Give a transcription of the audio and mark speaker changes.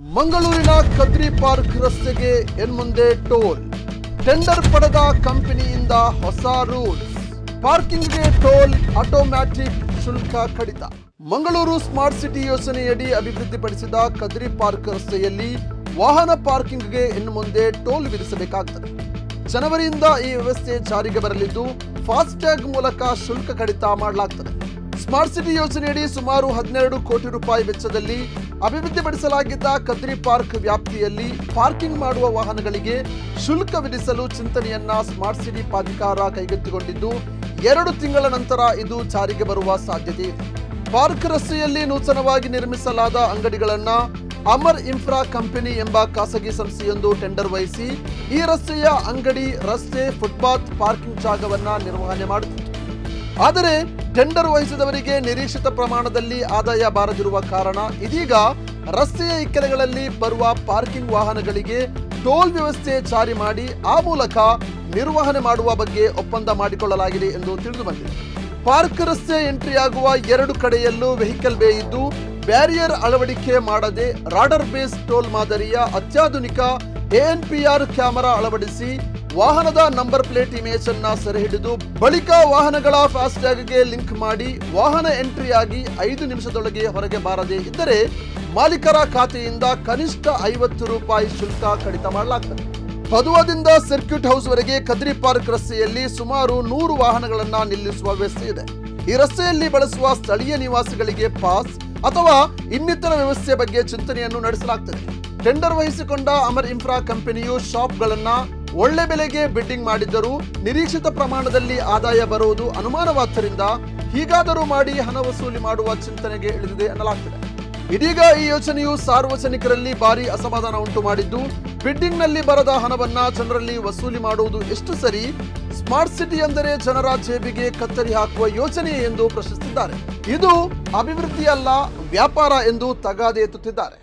Speaker 1: ಮಂಗಳೂರಿನ ಕದ್ರಿ ಪಾರ್ಕ್ ರಸ್ತೆಗೆ ಎನ್ಮುಂದೆ toll. Tender ಪಡೆದ ಕಂಪನಿಯಿಂದ ಹೊಸ ರೂಲ್ಸ್. ಪಾರ್ಕಿಂಗ್ಗೆ ಟೋಲ್ ಆಟೋಮ್ಯಾಟಿಕ್ ಶುಲ್ಕ ಕಡಿತ. ಮಂಗಳೂರು ಸ್ಮಾರ್ಟ್ ಸಿಟಿ ಯೋಜನೆಯಡಿ ಅಭಿವೃದ್ಧಿಪಡಿಸಿದ ಕದ್ರಿ ಪಾರ್ಕ್ ರಸ್ತೆಯಲ್ಲಿ ವಾಹನ ಪಾರ್ಕಿಂಗ್ಗೆ ಇನ್ನು ಮುಂದೆ ಟೋಲ್ ವಿಧಿಸಬೇಕಾಗುತ್ತದೆ ಜನವರಿಯಿಂದ ಈ ವ್ಯವಸ್ಥೆ ಜಾರಿಗೆ ಬರಲಿದ್ದು, ಫಾಸ್ಟ್ಯಾಗ್ ಮೂಲಕ ಶುಲ್ಕ ಕಡಿತ ಮಾಡಲಾಗುತ್ತದೆ ಸ್ಮಾರ್ಟ್ ಸಿಟಿ ಯೋಜನೆಯಡಿ ಸುಮಾರು ಹದಿನೆರಡು ಕೋಟಿ ರೂಪಾಯಿ ವೆಚ್ಚದಲ್ಲಿ ಅಭಿವೃದ್ಧಿಪಡಿಸಲಾಗಿದ್ದ ಕದ್ರಿ ಪಾರ್ಕ್ ವ್ಯಾಪ್ತಿಯಲ್ಲಿ ಪಾರ್ಕಿಂಗ್ ಮಾಡುವ ವಾಹನಗಳಿಗೆ ಶುಲ್ಕ ವಿಧಿಸಲು ಚಿಂತನೆಯನ್ನ ಸ್ಮಾರ್ಟ್ ಸಿಟಿ ಪ್ರಾಧಿಕಾರ ಕೈಗೆತ್ತಿಕೊಂಡಿದ್ದು, ಎರಡು ತಿಂಗಳ ನಂತರ ಇದು ಜಾರಿಗೆ ಬರುವ ಸಾಧ್ಯತೆ. ಇದೆ ಪಾರ್ಕ್ ರಸ್ತೆಯಲ್ಲಿ ನೂತನವಾಗಿ ನಿರ್ಮಿಸಲಾದ ಅಂಗಡಿಗಳನ್ನ ಅಮರ್ ಇನ್ಫ್ರಾ ಕಂಪನಿ ಎಂಬ ಖಾಸಗಿ ಸಂಸ್ಥೆಯೊಂದು ಟೆಂಡರ್ ವಹಿಸಿ, ಈ ರಸ್ತೆಯ ಅಂಗಡಿ, ರಸ್ತೆ, ಫುಟ್ಪಾತ್, ಪಾರ್ಕಿಂಗ್ ಜಾಗವನ್ನ ನಿರ್ವಹಣೆ ಮಾಡುತ್ತಿತ್ತು. ಆದರೆ ಟೆಂಡರ್ ವಹಿಸಿದವರಿಗೆ ನಿರೀಕ್ಷಿತ ಪ್ರಮಾಣದಲ್ಲಿ ಆದಾಯ ಬಾರದಿರುವ ಕಾರಣ ಇದೀಗ ರಸ್ತೆಯ ಇಕ್ಕೆಲೆಗಳಲ್ಲಿ ಬರುವ ಪಾರ್ಕಿಂಗ್ ವಾಹನಗಳಿಗೆ ಟೋಲ್ ವ್ಯವಸ್ಥೆ ಜಾರಿ ಮಾಡಿ ಆ ಮೂಲಕ ನಿರ್ವಹಣೆ ಮಾಡುವ ಬಗ್ಗೆ ಒಪ್ಪಂದ ಮಾಡಿಕೊಳ್ಳಲಾಗಿದೆ ಎಂದು ತಿಳಿದು ಬಂದಿದೆ. ಪಾರ್ಕ್ ರಸ್ತೆ ಎಂಟ್ರಿಯಾಗುವ ಎರಡು ಕಡೆಯಲ್ಲೂ ವೆಹಿಕಲ್ ಬೇ ಇದ್ದು, ಬ್ಯಾರಿಯರ್ ಅಳವಡಿಕೆ ಮಾಡದೆ ರಾಡರ್ ಬೇಸ್ ಟೋಲ್ ಮಾದರಿಯ ಅತ್ಯಾಧುನಿಕ ಎಎನ್ಪಿಆರ್ ಕ್ಯಾಮೆರಾ ಅಳವಡಿಸಿ ವಾಹನದ ನಂಬರ್ ಪ್ಲೇಟ್ ಇಮೇಜ್ ಅನ್ನ ಸೆರೆ ಹಿಡಿದು ಬಳಿಕ ವಾಹನಗಳ ಫಾಸ್ಟ್ಯಾಗ್ಗೆ ಲಿಂಕ್ ಮಾಡಿ ವಾಹನ ಎಂಟ್ರಿಯಾಗಿ ಐದು ನಿಮಿಷದೊಳಗೆ ಹೊರಗೆ ಬಾರದೆ ಇದ್ದರೆ ಮಾಲೀಕರ ಖಾತೆಯಿಂದ ಕನಿಷ್ಠ ಐವತ್ತು ರೂಪಾಯಿ ಶುಲ್ಕ ಕಡಿತ ಮಾಡಲಾಗ್ತದೆ. ಪದುವದಿಂದ ಸರ್ಕ್ಯೂಟ್ ಹೌಸ್ ವರೆಗೆ ಕದ್ರಿ ಪಾರ್ಕ್ ರಸ್ತೆಯಲ್ಲಿ ಸುಮಾರು ನೂರು ವಾಹನಗಳನ್ನು ನಿಲ್ಲಿಸುವ ವ್ಯವಸ್ಥೆ ಇದೆ. ಈ ರಸ್ತೆಯಲ್ಲಿ ಬಳಸುವ ಸ್ಥಳೀಯ ನಿವಾಸಿಗಳಿಗೆ ಪಾಸ್ ಅಥವಾ ಇನ್ನಿತರ ವ್ಯವಸ್ಥೆ ಬಗ್ಗೆ ಚಿಂತನೆಯನ್ನು ನಡೆಸಲಾಗ್ತದೆ. ಟೆಂಡರ್ ವಹಿಸಿಕೊಂಡ ಅಮರ್ ಇನ್ಫ್ರಾ ಕಂಪನಿಯು ಶಾಪ್ಗಳನ್ನ ಒಳ್ಳೆ ಬೆಲೆಗೆ ಬಿಡ್ಡಿಂಗ್ ಮಾಡಿದ್ದರೂ ನಿರೀಕ್ಷಿತ ಪ್ರಮಾಣದಲ್ಲಿ ಆದಾಯ ಬರುವುದು ಅನುಮಾನವಾದ್ದರಿಂದ ಹೀಗಾದರೂ ಮಾಡಿ ಹಣ ವಸೂಲಿ ಮಾಡುವ ಚಿಂತನೆಗೆ ಇಳಿದಿದೆ ಎನ್ನಲಾಗ್ತಿದೆ. ಇದೀಗ ಈ ಯೋಜನೆಯು ಸಾರ್ವಜನಿಕರಲ್ಲಿ ಭಾರಿ ಅಸಮಾಧಾನ ಉಂಟು ಮಾಡಿದ್ದು, ಬಿಡ್ಡಿಂಗ್ನಲ್ಲಿ ಬರದ ಹಣವನ್ನ ಜನರಲ್ಲಿ ವಸೂಲಿ ಮಾಡುವುದು ಎಷ್ಟು ಸರಿ? ಸ್ಮಾರ್ಟ್ ಸಿಟಿ ಎಂದರೆ ಜನರ ಜೇಬಿಗೆ ಕತ್ತರಿ ಹಾಕುವ ಯೋಜನೆ ಎಂದು ಪ್ರಶ್ನಿಸಿದ್ದಾರೆ ಇದು ಅಭಿವೃದ್ಧಿಯಲ್ಲ, ವ್ಯಾಪಾರ ಎಂದು ತಗಾದೆ ಎತ್ತುತ್ತಿದ್ದಾರೆ.